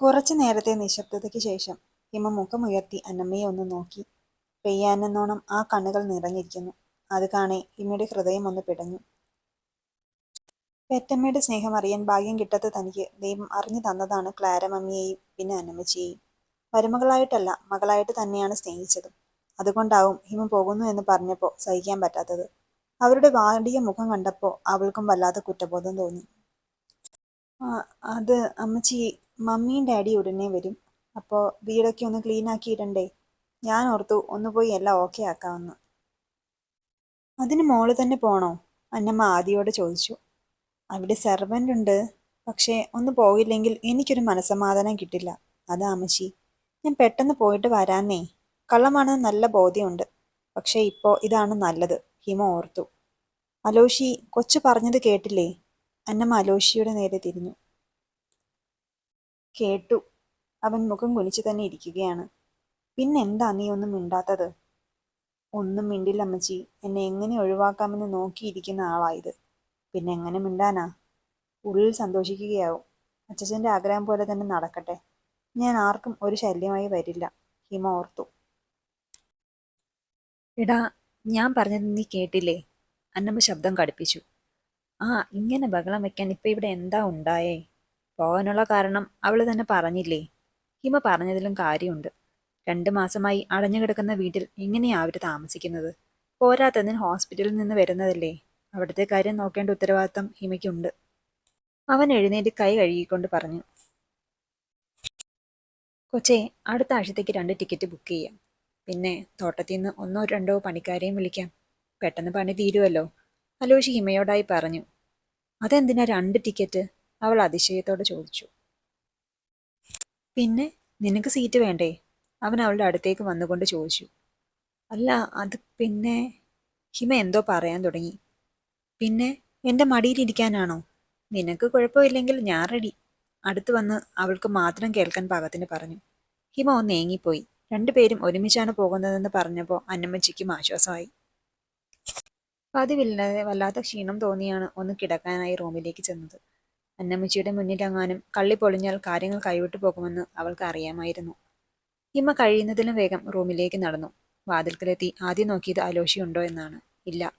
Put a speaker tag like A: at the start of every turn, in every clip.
A: കുറച്ചു നേരത്തെ നിശബ്ദതയ്ക്ക് ശേഷം ഹിമ മുഖമുയർത്തി അന്നമ്മയെ ഒന്ന് നോക്കി. പെയ്യാനെന്നോണം ആ കണ്ണുകൾ നിറഞ്ഞിരിക്കുന്നു. അത് കാണെ ഹിമയുടെ ഹൃദയം ഒന്ന് പിടഞ്ഞു. പെറ്റമ്മയുടെ സ്നേഹം അറിയാൻ ഭാഗ്യം കിട്ടാത്ത തനിക്ക് ദൈവം അറിഞ്ഞു തന്നതാണ് ക്ലാര മമ്മിയെയും പിന്നെ അന്നമ്മച്ചിയെയും. മരുമകളായിട്ടല്ല മകളായിട്ട് തന്നെയാണ് സ്നേഹിച്ചത്. അതുകൊണ്ടാവും ഹിമ പോകുന്നു എന്ന് പറഞ്ഞപ്പോൾ സഹിക്കാൻ പറ്റാത്തത്. അവരുടെ വാടിയ മുഖം കണ്ടപ്പോൾ അവൾക്കും വല്ലാത്ത കുറ്റബോധം തോന്നി. അത് അമ്മച്ചി മമ്മിയും ഡാഡി ഉടനെ വരും. അപ്പോൾ വീടൊക്കെ ഒന്ന് ക്ലീൻ ആക്കിയിടണ്ടേ? ഞാൻ ഓർത്തു ഒന്ന് പോയി എല്ലാം ഓക്കെ ആക്കാമെന്ന്. അതിന് മോൾ തന്നെ പോണോ? അന്നമ്മ ആദിയോട് ചോദിച്ചു. അവിടെ സെർവന്റ് ഉണ്ട്. പക്ഷേ ഒന്ന് പോയില്ലെങ്കിൽ എനിക്കൊരു മനസ്സമാധാനം കിട്ടില്ല. അതാ അമ്മച്ചി. ഞാൻ പെട്ടെന്ന് പോയിട്ട് വരാന്നേ. കള്ളമാണെന്ന് നല്ല ബോധ്യമുണ്ട്. പക്ഷേ ഇപ്പോൾ ഇതാണ് നല്ലത്. ഹിമ ഓർത്തു. അലോഷി കൊച്ചു പറഞ്ഞത് കേട്ടില്ലേ? അന്നമ്മ അലോഷിയുടെ നേരെ തിരിഞ്ഞു. കേട്ടു. അവൻ മുഖം കുനിച്ചു തന്നെ ഇരിക്കുകയാണ്. പിന്നെന്താ നീ ഒന്നും മിണ്ടാത്തത്? ഒന്നും മിണ്ടില്ല അമ്മച്ചി. എന്നെ എങ്ങനെ ഒഴിവാക്കാമെന്ന് നോക്കിയിരിക്കുന്ന ആളായത്. പിന്നെ എങ്ങനെ മിണ്ടാനാ? ഉള്ളിൽ സന്തോഷിക്കുകയാവും. അച്ഛന്റെ ആഗ്രഹം പോലെ തന്നെ നടക്കട്ടെ. ഞാൻ ആർക്കും ഒരു ശല്യമായി വരില്ല. ഹിമ ഓർത്തു.
B: എടാ ഞാൻ പറഞ്ഞത് നീ കേട്ടില്ലേ? അന്നമ്മ ശബ്ദം കടുപ്പിച്ചു. ആ ഇങ്ങനെ ബഹളം വെക്കാൻ ഇപ്പൊ ഇവിടെ എന്താ ഉണ്ടായേ? പോകാനുള്ള കാരണം അവൾ തന്നെ പറഞ്ഞില്ലേ? ഹിമ പറഞ്ഞതിലും കാര്യമുണ്ട്. രണ്ട് മാസമായി അടഞ്ഞു കിടക്കുന്ന വീട്ടിൽ എങ്ങനെയാ അവർ താമസിക്കുന്നത്? പോരാത്തതിന് ഹോസ്പിറ്റലിൽ നിന്ന് വരുന്നതല്ലേ? അവിടുത്തെ കാര്യം നോക്കേണ്ട ഉത്തരവാദിത്തം ഹിമയ്ക്കുണ്ട്. അവൻ എഴുന്നേറ്റ് കൈ കഴുകിക്കൊണ്ട് പറഞ്ഞു. കൊച്ചേ അടുത്ത ആഴ്ചത്തേക്ക് രണ്ട് ടിക്കറ്റ് ബുക്ക് ചെയ്യാം. പിന്നെ തോട്ടത്തിൽ നിന്ന് ഒന്നോ രണ്ടോ പണിക്കാരെയും വിളിക്കാം. പെട്ടെന്ന് പണി തീരുമല്ലോ അലോഷി ഹിമയോടായി പറഞ്ഞു അതെന്തിനാ രണ്ട് ടിക്കറ്റ് അവൾ അതിശയത്തോടെ ചോദിച്ചു. പിന്നെ നിനക്ക് സീറ്റ് വേണ്ടേ? അവൻ അവളുടെ അടുത്തേക്ക് വന്നുകൊണ്ട് ചോദിച്ചു. അല്ല അത് പിന്നെ ഹിമ എന്തോ പറയാൻ തുടങ്ങി. പിന്നെ എന്റെ മടിയിലിരിക്കാനാണോ നിനക്ക് കുഴപ്പമില്ലെങ്കിൽ ഞാൻ റെഡി അടുത്ത് വന്ന് അവൾക്ക് മാത്രം കേൾക്കാൻ പാകത്തിന് പറഞ്ഞു. ഹിമ ഒന്ന് ഏങ്ങിപ്പോയി. രണ്ടുപേരും ഒരുമിച്ചാണ് പോകുന്നതെന്ന് പറഞ്ഞപ്പോൾ അന്നമ്മച്ചിക്കും ആശ്വാസമായി. പതിവില്ലാതെ വല്ലാത്ത ക്ഷീണം തോന്നിയാണ് ഒന്ന് കിടക്കാനായി റൂമിലേക്ക് ചെന്നത്. അന്നമ്മച്ചിയുടെ മുന്നിലെങ്ങാനും കള്ളി പൊളിഞ്ഞാൽ കാര്യങ്ങൾ കൈവിട്ടു പോകുമെന്ന് അവൾക്ക് അറിയാമായിരുന്നു. ഹിമ കഴിയുന്നതിലും വേഗം റൂമിലേക്ക് നടന്നു. വാതിൽക്കലെത്തി ആദ്യം നോക്കിയത് അലോഷിയുണ്ടോ എന്നാണ്. ഇല്ല.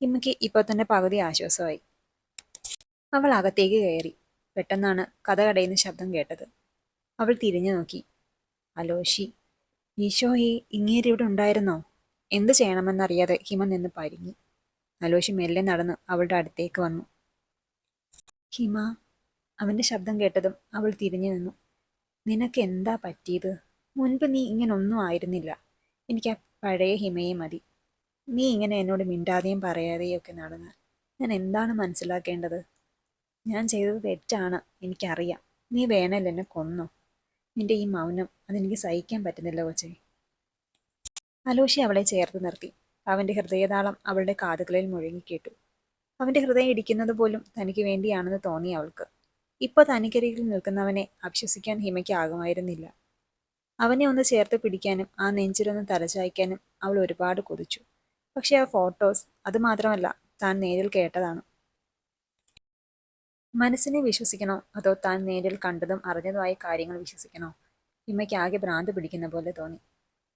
B: ഹിമയ്ക്ക് ഇപ്പോൾ തന്നെ പകുതി ആശ്വാസമായി. അവൾ അകത്തേക്ക് കയറി. പെട്ടെന്നാണ് കഥ കടയുന്ന ശബ്ദം കേട്ടത്. അവൾ തിരിഞ്ഞു നോക്കി. അലോഷി ഈശോയെ ഇങ്ങേരിവിടെ ഉണ്ടായിരുന്നോ? എന്ത് ചെയ്യണമെന്നറിയാതെ ഹിമ നിന്ന് പരിങ്ങി. അലോഷി മെല്ലെ നടന്ന് അവളുടെ അടുത്തേക്ക് വന്നു. ഹിമ അവന്റെ ശബ്ദം കേട്ടതും അവൾ തിരിഞ്ഞു നിന്നു. നിനക്ക് എന്താ പറ്റിയത്? മുൻപ് നീ ഇങ്ങനെ ഒന്നും ആയിരുന്നില്ല. എനിക്ക് ആ പഴയ ഹിമയെ മതി. നീ ഇങ്ങനെ എന്നോട് മിണ്ടാതെയും പറയാതെയും ഒക്കെ നടന്നാൽ ഞാൻ എന്താണ് മനസ്സിലാക്കേണ്ടത്? ഞാൻ ചെയ്തത് തെറ്റാണ് എനിക്കറിയാം. നീ വേണമല്ലോ എന്നെ കൊന്നു. നിന്റെ ഈ മൗനം അതെനിക്ക് സഹിക്കാൻ പറ്റുന്നില്ല കൊച്ചേ. അലോഷി അവളെ ചേർത്ത് നിർത്തി. അവന്റെ ഹൃദയതാളം അവളുടെ കാതുകളിൽ മുഴങ്ങിക്കേട്ടു. അവന്റെ ഹൃദയം ഇടിക്കുന്നത് പോലും തനിക്ക് വേണ്ടിയാണെന്ന് തോന്നി അവൾക്ക്. ഇപ്പോൾ തനിക്കരികിൽ നിൽക്കുന്നവനെ അഭ്യസിക്കാൻ ഹിമയ്ക്കാകുമായിരുന്നില്ല അവനെ ഒന്ന് ചേർത്ത് പിടിക്കാനും ആ നെഞ്ചിലൊന്ന് തലചായ്ക്കാനും അവൾ ഒരുപാട് കൊതിച്ചു. പക്ഷെ ആ ഫോട്ടോസ് അത് മാത്രമല്ല താൻ നേരിൽ കേട്ടതാണ്. മനസ്സിനെ വിശ്വസിക്കണോ അതോ താൻ നേരിൽ കണ്ടതും അറിഞ്ഞതുമായ കാര്യങ്ങൾ വിശ്വസിക്കണോ? ഹിമയ്ക്ക് ആകെ ഭ്രാന്ത് പിടിക്കുന്ന പോലെ തോന്നി.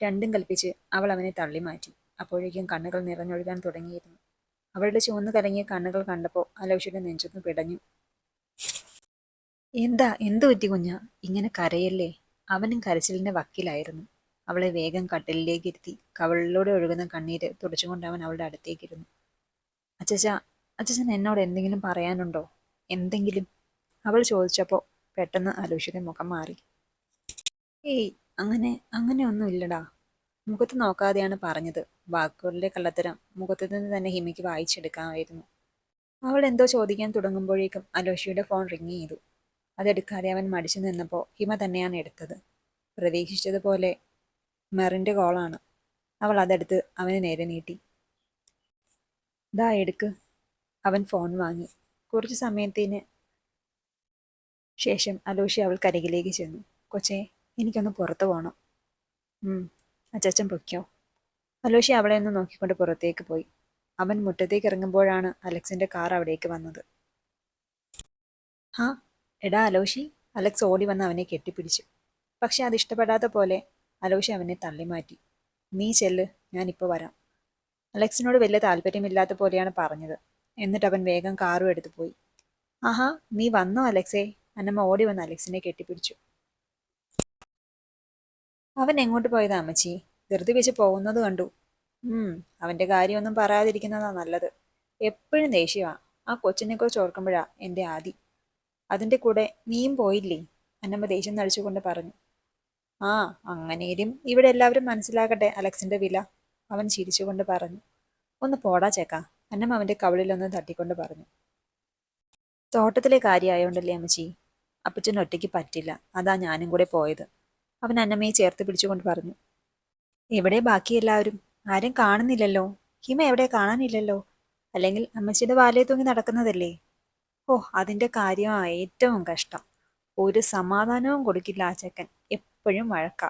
B: രണ്ടും കൽപ്പിച്ച് അവൾ അവനെ തള്ളി മാറ്റി അപ്പോഴേക്കും കണ്ണുകൾ നിറഞ്ഞൊഴുകാൻ തുടങ്ങിയിരുന്നു. അവളുടെ ചുവന്നു കലങ്ങിയ കണ്ണുകൾ കണ്ടപ്പോൾ അലോഷയുടെ നെഞ്ചൊന്ന് പിടഞ്ഞു. എന്താ എന്തു പറ്റി കുഞ്ഞ? ഇങ്ങനെ കരയല്ലേ? അവനും കരച്ചിലിന്റെ വക്കിലായിരുന്നു. അവളെ വേഗം കട്ടിലിലേക്ക് ഇരുത്തി കവളിലൂടെ ഒഴുകുന്ന കണ്ണീര് തുടച്ചുകൊണ്ട് അവൻ അവളുടെ അടുത്തേക്കിരുന്നു അച്ചച്ച അച്ചച്ചൻ എന്നോട് എന്തെങ്കിലും പറയാനുണ്ടോ? എന്തെങ്കിലും? അവൾ ചോദിച്ചപ്പോൾ പെട്ടെന്ന് അലോഷിയുടെ മുഖം മാറി. ഏയ് അങ്ങനെ അങ്ങനെ ഒന്നും ഇല്ലടാ മുഖത്ത് നോക്കാതെയാണ് പറഞ്ഞത്. വാക്കുകളിലെ കള്ളത്തരം മുഖത്തു നിന്ന് തന്നെ ഹിമയ്ക്ക് വായിച്ചെടുക്കാമായിരുന്നു. അവൾ എന്തോ ചോദിക്കാൻ തുടങ്ങുമ്പോഴേക്കും അലോഷിയുടെ ഫോൺ റിങ് ചെയ്തു. അതെടുക്കാതെ അവൻ മടിച്ചു നിന്നപ്പോൾ ഹിമ തന്നെയാണ് എടുത്തത്. പ്രതീക്ഷിച്ചതുപോലെ മെറിന്റെ കോളാണ്. അവൾ അതെടുത്ത് അവന് നേരെ നീട്ടി. ദാ എടുക്ക്. അവൻ ഫോൺ വാങ്ങി. കുറച്ച് സമയത്തിന് ശേഷം അലോഷി അവൾക്കരികിലേക്ക് ചെന്നു. കൊച്ചേ എനിക്കൊന്ന് പുറത്തു പോകണം അച്ചച്ചൻ പൊയ്ക്കോ. അലോഷി അവളെ ഒന്ന് നോക്കിക്കൊണ്ട് പുറത്തേക്ക് പോയി. അവൻ മുറ്റത്തേക്ക് ഇറങ്ങുമ്പോഴാണ് അലക്സിന്റെ കാർ അവിടേക്ക് വന്നത്. ഹാ എടാ അലോഷി അലക്സ് ഓടി വന്ന് അവനെ കെട്ടിപ്പിടിച്ചു. പക്ഷെ അത് ഇഷ്ടപ്പെടാത്ത പോലെ അലോഷി അവനെ തള്ളിമാറ്റി നീ ചെല്ല് ഞാനിപ്പോൾ വരാം. അലക്സിനോട് വലിയ താല്പര്യമില്ലാത്ത പോലെയാണ് പറഞ്ഞത്. എന്നിട്ട് അവൻ വേഗം കാറും എടുത്തു പോയി. ആഹാ നീ വന്നോ അലക്സേ? അന്നമ്മ ഓടി വന്ന് അലക്സിനെ കെട്ടിപ്പിടിച്ചു. അവൻ എങ്ങോട്ട് പോയതാ അമ്മച്ചി? ധൃതി വെച്ച് പോകുന്നത് കണ്ടു. ഉം അവന്റെ കാര്യമൊന്നും പറയാതിരിക്കുന്നതാ നല്ലത്. എപ്പോഴും ദേഷ്യമാ ആ കൊച്ചിനെ കുറിച്ച് ഓർക്കുമ്പോഴാ എന്റെ ആദി. അതിന്റെ കൂടെ നീയും പോയില്ലേ? അന്നമ്മ ദേഷ്യം നടിച്ചുകൊണ്ട് പറഞ്ഞു. ആ അങ്ങനെയും ഇവിടെ എല്ലാവരും മനസ്സിലാക്കട്ടെ അലക്സിന്റെ വില അവൻ ചിരിച്ചുകൊണ്ട് പറഞ്ഞു. ഒന്ന് പോടാ ചേക്കാ. അന്നമ്മ അവന്റെ കവിളിലൊന്ന് തട്ടിക്കൊണ്ട് പറഞ്ഞു. തോട്ടത്തിലെ കാര്യമായോണ്ടല്ലേ അമ്മച്ചി? അപ്പച്ചൻ ഒറ്റയ്ക്ക് പറ്റില്ല. അതാ ഞാനും കൂടെ പോയത്. അവൻ അന്നമ്മയെ ചേർത്ത് പിടിച്ചുകൊണ്ട് പറഞ്ഞു. എവിടെ ബാക്കി എല്ലാവരും? ആരും കാണുന്നില്ലല്ലോ. ഹിമ എവിടെ കാണാനില്ലല്ലോ? അല്ലെങ്കിൽ അമ്മച്ചിയുടെ വാലേ തൂങ്ങി നടക്കുന്നതല്ലേ? ഓ അതിന്റെ കാര്യമാണ് ഏറ്റവും കഷ്ടം. ഒരു സമാധാനവും കൊടുക്കില്ല ആ ചെക്കൻ. എപ്പോഴും വഴക്ക.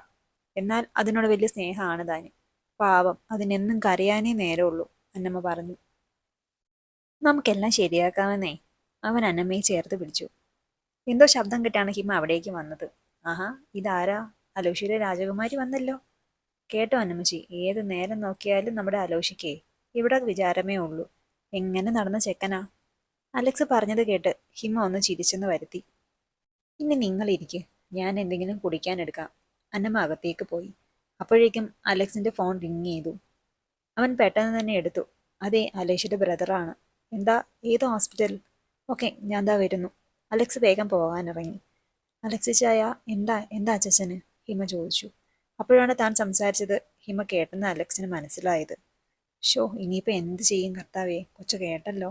B: എന്നാൽ അതിനോട് വലിയ സ്നേഹമാണ് താനും പാവം അതിനെന്നും കരയാനേ നേരമുള്ളൂ അന്നമ്മ പറഞ്ഞു. നമുക്കെല്ലാം ശരിയാക്കാമെന്നേ അവൻ അന്നമ്മയെ ചേർത്ത് പിടിച്ചു. എന്തോ ശബ്ദം കിട്ടാണ് ഹിമ അവിടേക്ക് വന്നത്. ആഹാ ഇതാരാ? അലോഷിയുടെ രാജകുമാരി വന്നല്ലോ. കേട്ടോ അനുമജി ഏത് നേരം നോക്കിയാലും നമ്മുടെ അലോഷിക്കേ ഇവിടെ വിചാരമേ ഉള്ളൂ. എങ്ങനെ നടന്ന ചെക്കനാ? അലക്സ് പറഞ്ഞത് കേട്ട് ഹിമ ഒന്ന് ചിരിച്ചെന്ന് വരുത്തി. ഇനി നിങ്ങളിരിക്കെ ഞാൻ എന്തെങ്കിലും കുടിക്കാൻ എടുക്കാം. അന്നമ്മ അകത്തേക്ക് പോയി. അപ്പോഴേക്കും അലക്സിന്റെ ഫോൺ റിങ് ചെയ്തു. അവൻ പെട്ടെന്ന് തന്നെ എടുത്തു. അതെ അലേഷിന്റെ ബ്രദറാണ്. എന്താ? ഏത് ഹോസ്പിറ്റൽ? ഓക്കെ ഞാൻ ദാ വരുന്നു. അലക്സ് വേഗം പോകാനിറങ്ങി അലക്സ് ചായ എന്താ? എന്താ അച്ഛന് ഹിമ ചോദിച്ചു. അപ്പോഴാണ് താൻ സംസാരിച്ചത്. ഹിമ കേട്ടെന്ന് അലക്സിന് മനസ്സിലായത്. ഷോ ഇനിയിപ്പോൾ എന്ത് ചെയ്യും കർത്താവേ? കൊച്ചു കേട്ടല്ലോ.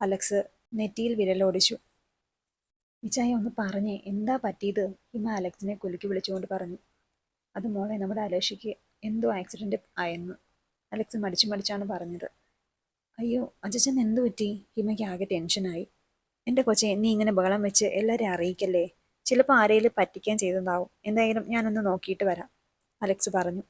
B: അലക്സ് നെറ്റിയിൽ വിരലോടിച്ചു ഇച്ചായ ഒന്ന് പറഞ്ഞേ എന്താ പറ്റിയത്? ഹിമ അലക്സിനെ കുലുക്കി വിളിച്ചുകൊണ്ട് പറഞ്ഞു. അത് മോളെ നമ്മുടെ അലേഷയ്ക്ക് എന്തോ ആക്സിഡന്റ് ആയെന്ന്. അലക്സ് മടിച്ചു മടിച്ചാണ് പറഞ്ഞത്. അയ്യോ അജച്ചൻ എന്തു പറ്റി? ഹിമയ്ക്ക് ആകെ ടെൻഷനായി എന്റെ കൊച്ചെ നീ ഇങ്ങനെ ബഹളം വെച്ച് എല്ലാവരെയും അറിയിക്കല്ലേ? ചിലപ്പോൾ ആരെങ്കിലും പറ്റിക്കാൻ ചെയ്തതാവും. എന്തായാലും ഞാനൊന്ന് നോക്കിയിട്ട് വരാം. അലക്സ് പറഞ്ഞു